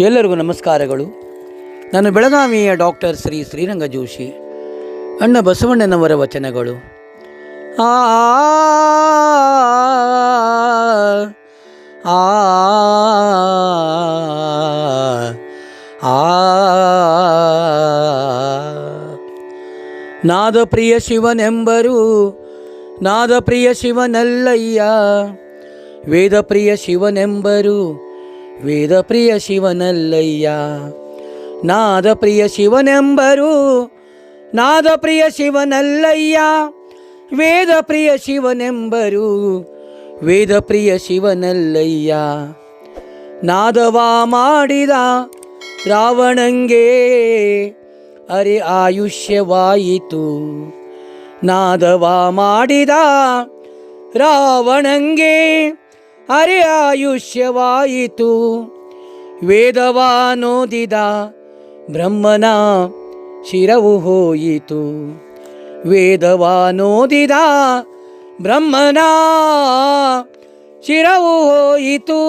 ಎಲ್ಲರಿಗೂ ನಮಸ್ಕಾರಗಳು ನಾನು ಬೆಳಗಾವಿಯ ಡಾಕ್ಟರ್ ಶ್ರೀ ಶ್ರೀರಂಗ ಜೋಶಿ ಅಣ್ಣ ಬಸವಣ್ಣನವರ ವಚನಗಳು ಆ ಆ ನಾದ ಪ್ರಿಯ ಶಿವನೆಂಬರು ನಾದ ಪ್ರಿಯ ಶಿವನಲ್ಲಯ್ಯ ವೇದ ಪ್ರಿಯ ಶಿವನೆಂಬರು ವೇದ ಪ್ರಿಯ ಶಿವನಲ್ಲಯ್ಯ. ನಾದ ಪ್ರಿಯ ಶಿವನೆಂಬರು ನಾದ ಪ್ರಿಯ ಶಿವನಲ್ಲಯ್ಯ. ವೇದ ಪ್ರಿಯ ಶಿವನೆಂಬರು ವೇದ ಪ್ರಿಯ ಶಿವನಲ್ಲಯ್ಯ. ನಾದವ ಮಾಡಿದ ರಾವಣಂಗೆ ಅರೆ ಆಯುಷ್ಯವಾಯಿತು. ನಾದವ ಮಾಡಿದ ರಾವಣಂಗೆ ಅರೆ ಆಯುಷ್ಯವಾಯಿತು ವೇದವಾನೋದಿದ ಬ್ರಹ್ಮನ ಶಿರವು ಹೋಯಿತು. ವೇದವಾನೋದಿದ ಬ್ರಹ್ಮನ ಶಿರವು ಹೋಯಿತು.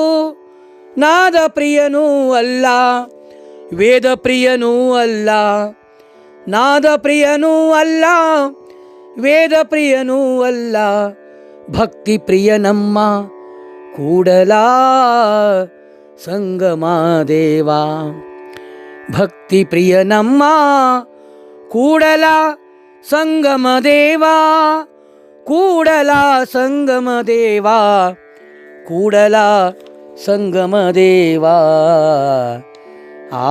ನಾದ ಪ್ರಿಯನೂ ಅಲ್ಲ ವೇದ ಪ್ರಿಯನೂ ಅಲ್ಲ ನಾದ ಪ್ರಿಯನೂ ಅಲ್ಲ ವೇದ ಪ್ರಿಯನೂ ಅಲ್ಲ. ಭಕ್ತಿ ಪ್ರಿಯ ನಮ್ಮ கூடலா சங்கமாதேவா பக்தி பிரியனம்மா கூடலா சங்கமதேவா கூடலா சங்கமதேவா கூடலா சங்கமதேவா ஆ.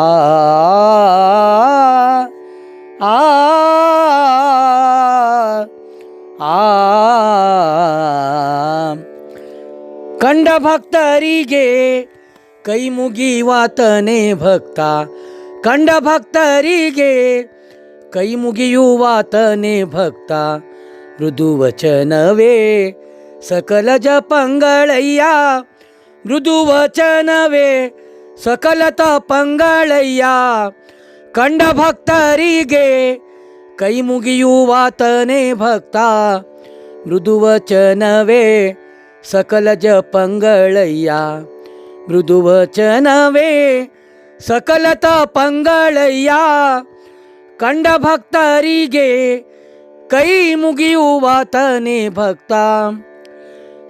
ಕಂಡ ಭಕ್ತರಿಗೆ ಕೈ ಮುಗಿಯುವಾತನೇ ಭಕ್ತ ಕಂಡ ಭಕ್ತರಿಗೆ ಕೈ ಮುಗಿಯುವಾತನೇ ಭಕ್ತ ಮೃದು ವಚನವೇ ಸಕಲ ಜಪಂಗಳಯ್ಯ ಮೃದು ವಚನವೇ ಸಕಲ ತಪಂಗಳಯ್ಯ ಕಂಡ ಭಕ್ತರಿಗೆ ಕೈ ಮುಗಿಯುವಾತನೇ ಭಕ್ತ ಮೃದು सकल पंगळया मृदुवचन वे सकलत पंगळया कंड भक्तरिगे कै मुगी उवातने भक्ता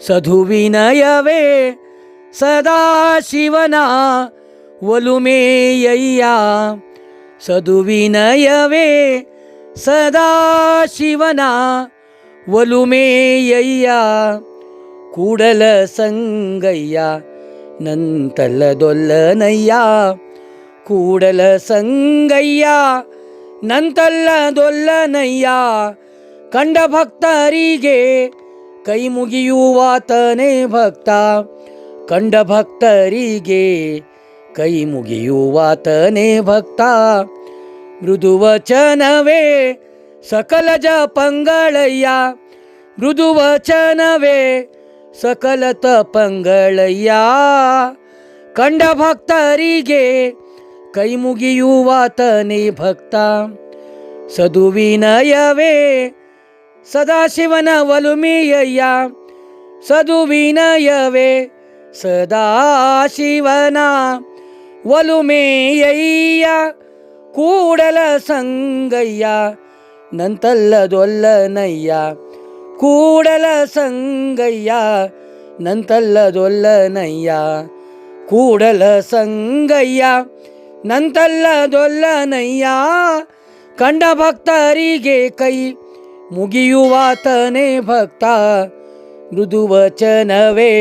सधुविनयवे सदा शिवना वलुमेय्या सधुविनयवे सदा शिवना वलुमेय्या। ಕೂಡಲ ಸಂಗಯ್ಯ ನಂತಲ್ಲದೊಲ್ಲನಯ್ಯ ಕೂಡಲ ಸಂಗಯ್ಯ ನಂತಲ್ಲದೊಲ್ಲನಯ್ಯ ಕಂಡ ಭಕ್ತರಿಗೆ ಕೈ ಮುಗಿಯುವಾತನೇ ಭಕ್ತ ಕಂಡ ಭಕ್ತರಿಗೆ ಕೈ ಮುಗಿಯುವಾತನೇ ಭಕ್ತ ಮೃದು ವಚನವೇ ಸಕಲ ಜಪಂಗಳಯ್ಯ ಮೃದು ವಚನವೇ ಸಕಲ ತಪಂಗಳಯ್ಯ. ಕಂಡ ಭಕ್ತರಿಗೆ ಕೈ ಮುಗಿಯುವಾತನೇ ಭಕ್ತ. ಸದುವಿನಯವೇ ಸದಾಶಿವನ ಒಲುಮೆಯಯ್ಯ ಸದುವಿನಯವೇ ಸದಾಶಿವನ ಒಲುಮೆಯಯ್ಯ ಕೂಡಲ ಸಂಗಯ್ಯ, ನಂತಲ್ಲದೊಲ್ಲನಯ್ಯ. ಕೂಡಲ ಸಂಗಯ್ಯ ನಂತಲ್ಲದೊಲ್ಲನಯ್ಯ ಕೂಡಲ ಸಂಗಯ್ಯ ನಂತಲ್ಲದೊಲ್ಲನಯ್ಯ ಕಂಡ ಭಕ್ತರಿಗೆ ಕೈ ಮುಗಿಯುವಾತನೇ ಭಕ್ತ ಮೃದು ವಚನವೇ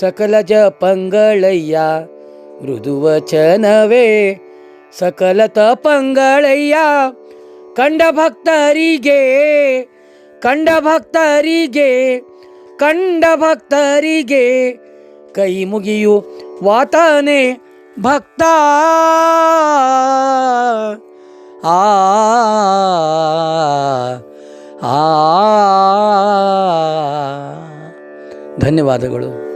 ಸಕಲ ಜಪಂಗಳಯ್ಯ ಮೃದು ವಚನವೇ ಸಕಲ ತಪಂಗಳಯ್ಯ ಕಂಡ ಭಕ್ತರಿಗೆ ಕಂಡ ಭಕ್ತರಿಗೆ ಕಂಡ ಭಕ್ತರಿಗೆ ಕೈ ಮುಗಿಯು ವಾತನೆ ಭಕ್ತ. ಆ ಆ. ಧನ್ಯವಾದಗಳು.